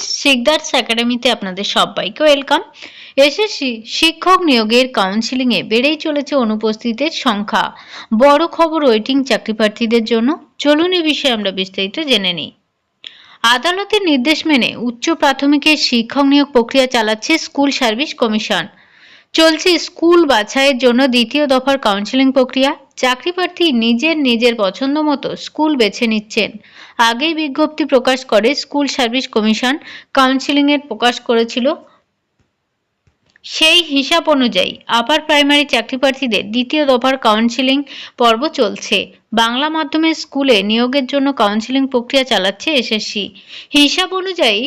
Friends Sikdar's একাডেমিতে আপনাদের সবাইকে ওয়েলকাম। এসএসসি শিক্ষক নিয়োগের কাউন্সিলিংয়ে বেড়েই চলেছে অনুপস্থিতের সংখ্যা। বড় খবর ওয়েটিং চাকরি প্রার্থীদের জন্য। চলুন এই বিষয়ে আমরা বিস্তারিত জেনে নিই। আদালতের নির্দেশ মেনে উচ্চ প্রাথমিকের শিক্ষক নিয়োগ প্রক্রিয়া চালাচ্ছে স্কুল সার্ভিস কমিশন। চলছে স্কুল বাছাইয়ের জন্য দ্বিতীয় দফার কাউন্সিলিং প্রক্রিয়া। চাকরি প্রার্থী নিজের নিজের পছন্দ মতো স্কুল বেছে নিচ্ছেন। আগেই বিজ্ঞপ্তি প্রকাশ করে স্কুল সার্ভিস কমিশন কাউন্সিলিংয়ের প্রকাশ করেছিল সেই হিসাব অনুযায়ী আপার প্রাইমারি চাকরি প্রার্থীদের দ্বিতীয় দফার কাউন্সিলিং পর্ব চলছে। বাংলা মাধ্যমের স্কুলে নিয়োগের জন্য কাউন্সিলিং প্রক্রিয়া চালাচ্ছে এসএসসি। হিসাব অনুযায়ী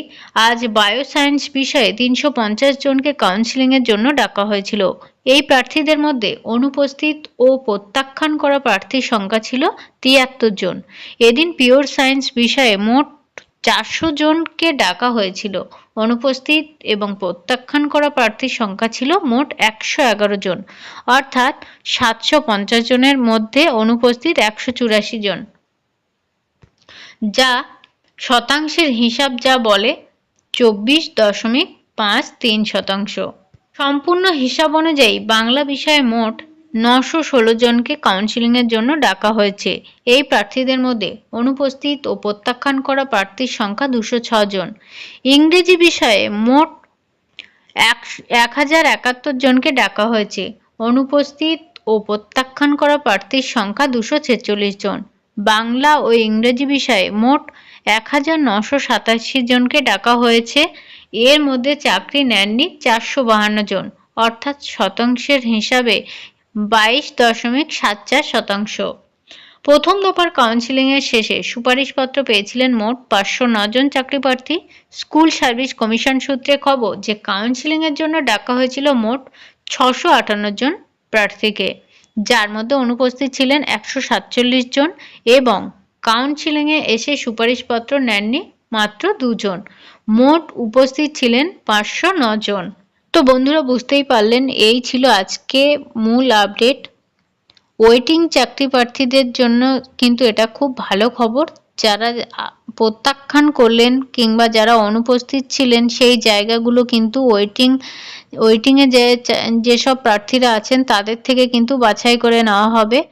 আজ বায়োসায়েন্স বিষয়ে তিনশো পঞ্চাশ জনকে কাউন্সিলিংয়ের জন্য ডাকা হয়েছিল। এই প্রার্থীদের মধ্যে অনুপস্থিত ও প্রত্যাখ্যান করা প্রার্থীর সংখ্যা ছিল তিয়াত্তর জন। এদিন পিওর সায়েন্স বিষয়ে মোট চারশো জনকে ডাকা হয়েছিল। অনুপস্থিত এবং প্রত্যাখ্যান করা প্রার্থীর সংখ্যা ছিল মোট একশো এগারো জন। অর্থাৎ সাতশো পঞ্চাশ জনের মধ্যে অনুপস্থিত একশো চুরাশি জন। যা শতাংশের হিসাব যা বলে চব্বিশ দশমিক পাঁচ তিন শতাংশ। সম্পূর্ণ হিসাব অনুযায়ী বাংলা বিষয়ে মোট নশো ষোলো জনকে কাউন্সিলিংয়ের জন্য ডাকা হয়েছে। এই প্রার্থীদের মধ্যে অনুপস্থিত ও প্রত্যাখ্যান করা প্রার্থীর সংখ্যা দুশো জন। ইংরেজি বিষয়ে মোট এক হাজার একাত্তর জনকে ডাকা হয়েছে। অনুপস্থিত ও প্রত্যাখ্যান করা প্রার্থীর সংখ্যা দুশো ছেচল্লিশ জন। বাংলা ও ইংরেজি বিষয়ে মোট এক হাজার নশো সাতাশি জনকে ডাকা হয়েছে। এর মধ্যে চাকরি নেননি চারশো বাহান্ন জন। অর্থাৎ শতাংশের হিসাবে বাইশ দশমিক সাত চার শতাংশ। প্রথম দফার কাউন্সিলিংয়ের শেষে সুপারিশপত্র পেয়েছিলেন মোট পাঁচশো জন চাকরি প্রার্থী স্কুল সার্ভিস কমিশন সূত্রে খবর যে কাউন্সিলিংয়ের জন্য ডাকা হয়েছিল মোট ছশো আটান্ন জন প্রার্থীকে, যার মধ্যে অনুপস্থিত ছিলেন একশো সাতচল্লিশ জন এবং কাউন্সিলিংয়ে এসে সুপারিশপত্র নেননি মাত্র দুজন। মোট উপস্থিত ছিলেন পাঁচশো জন। তো বন্ধুরা বুঝতেই পারলেন, এই ছিল আজকে মূল আপডেট ওয়েটিং চাকরি প্রার্থীদের জন্য কিন্তু এটা খুব ভালো খবর। যারা প্রত্যাখ্যান করলেন কিংবা যারা অনুপস্থিত ছিলেন, সেই জায়গাগুলো কিন্তু ওয়েটিং ওয়েটিংয়ে যে যেসব প্রার্থীরা আছেন, তাদের থেকে কিন্তু বাছাই করে নেওয়া হবে।